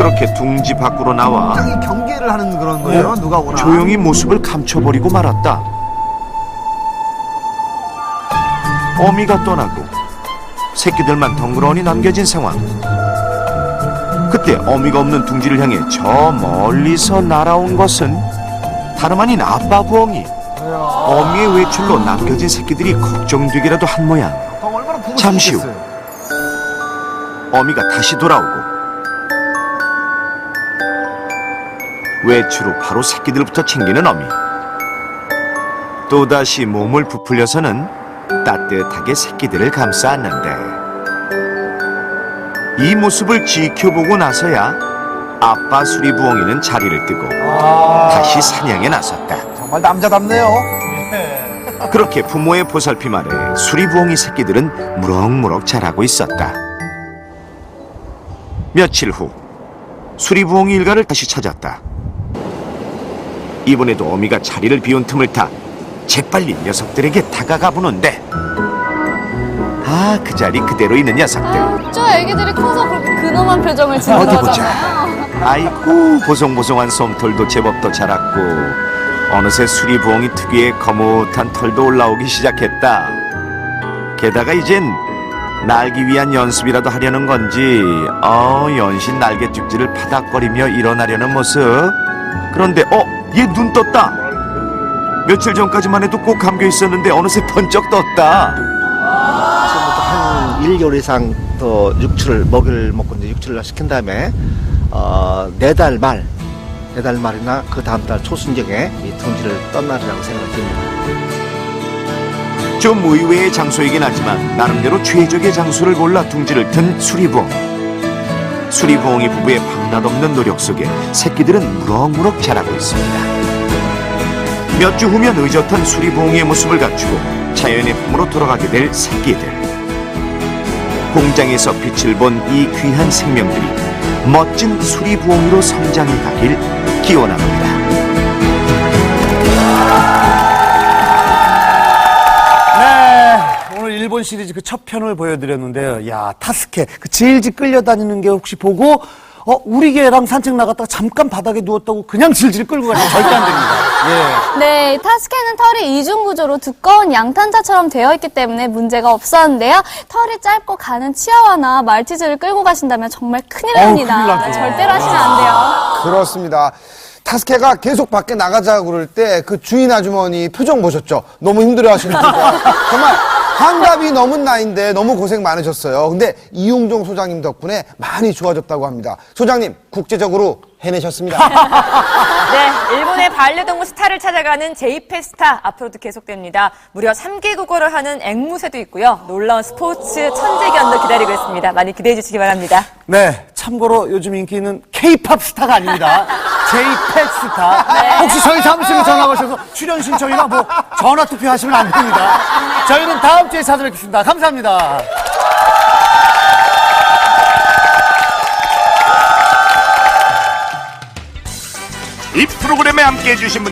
그렇게 둥지 밖으로 나와 굉장히 경계를 하는 그런 거예요. 누가 오나. 조용히 모습을 감춰버리고 말았다. 어미가 떠나고 새끼들만 덩그러니 남겨진 상황. 그때 어미가 없는 둥지를 향해 저 멀리서 날아온 것은 다름 아닌 아빠 부엉이. 어미의 외출로 남겨진 새끼들이 걱정되기라도 한 모양. 어, 얼마나 보고 잠시 후. 싶겠어요. 어미가 다시 돌아오고 외출 후 바로 새끼들부터 챙기는 어미 또다시 몸을 부풀려서는 따뜻하게 새끼들을 감싸 안는데 이 모습을 지켜보고 나서야 아빠 수리부엉이는 자리를 뜨고 다시 사냥에 나섰다 정말 남자답네요. 그렇게 부모의 보살핌 아래 수리부엉이 새끼들은 무럭무럭 자라고 있었다. 며칠 후 수리부엉이 일가를 다시 찾았다. 이번에도 어미가 자리를 비운 틈을 타 재빨리 녀석들에게 다가가 보는데 아 그 자리 그대로 있는 녀석들 아유, 저 애기들이 커서 그렇게 근엄한 표정을 짓는 어디 보자. 거잖아요. 아이고 보송보송한 솜털도 제법 더 자랐고 어느새 수리부엉이 특유의 거뭇한 털도 올라오기 시작했다. 게다가 이젠 날기 위한 연습이라도 하려는 건지 어 연신 날개 쭉지를 파닥거리며 일어나려는 모습. 그런데 어 얘 눈 떴다. 며칠 전까지만 해도 꼭 감겨 있었는데 어느새 번쩍 떴다. 지금부터 한 1개월 이상 더 육출을 먹이를 먹고 이제 육출을 시킨 다음에 어, 네달 말, 네 달 말이나 그 다음 달 초순경에 이 둥지를 떠나리라고 생각이 듭니다. 좀 의외의 장소이긴 하지만 나름대로 최적의 장소를 골라 둥지를 튼 수리부엉. 수리부엉이 부부의 밤낮없는 노력 속에 새끼들은 무럭무럭 자라고 있습니다. 몇 주 후면 의젓한 수리부엉이의 모습을 갖추고 자연의 품으로 돌아가게 될 새끼들. 공장에서 빛을 본 이 귀한 생명들이 멋진 수리부엉이로 성장해 가길 기원합니다. 일본 시리즈 그 첫 편을 보여드렸는데요. 야, 타스케, 그 질질 끌려다니는 게 혹시 보고, 어, 우리 개랑 산책 나갔다가 잠깐 바닥에 누웠다고 그냥 질질 끌고 가면 절대 안 됩니다. 예. 네, 타스케는 털이 이중 구조로 두꺼운 양탄자처럼 되어 있기 때문에 문제가 없었는데요. 털이 짧고 가는 치아와나 말티즈를 끌고 가신다면 정말 큰일 어우, 납니다. 큰일 나죠. 절대로 하시면 안 돼요. 그렇습니다. 타스케가 계속 밖에 나가자 그럴 때 그 주인 아주머니 표정 보셨죠? 너무 힘들어 하시니까. 정말 환갑이 넘은 나이인데 너무 고생 많으셨어요. 근데 이용종 소장님 덕분에 많이 좋아졌다고 합니다. 소장님, 국제적으로 해내셨습니다. 네, 일본의 반려동물 스타를 찾아가는 제이페스타 앞으로도 계속됩니다. 무려 3개국어를 하는 앵무새도 있고요. 놀라운 스포츠 천재 견도 기다리고 있습니다. 많이 기대해 주시기 바랍니다. 네, 참고로 요즘 인기 있는 케이팝 스타가 아닙니다. 제이팩 스타. 혹시 저희 사무실에 전화 오셔서 출연 신청이나 뭐 전화 투표 하시면 안 됩니다. 저희는 다음 주에 찾아뵙겠습니다. 감사합니다. 이 프로그램에 함께 해 주신 분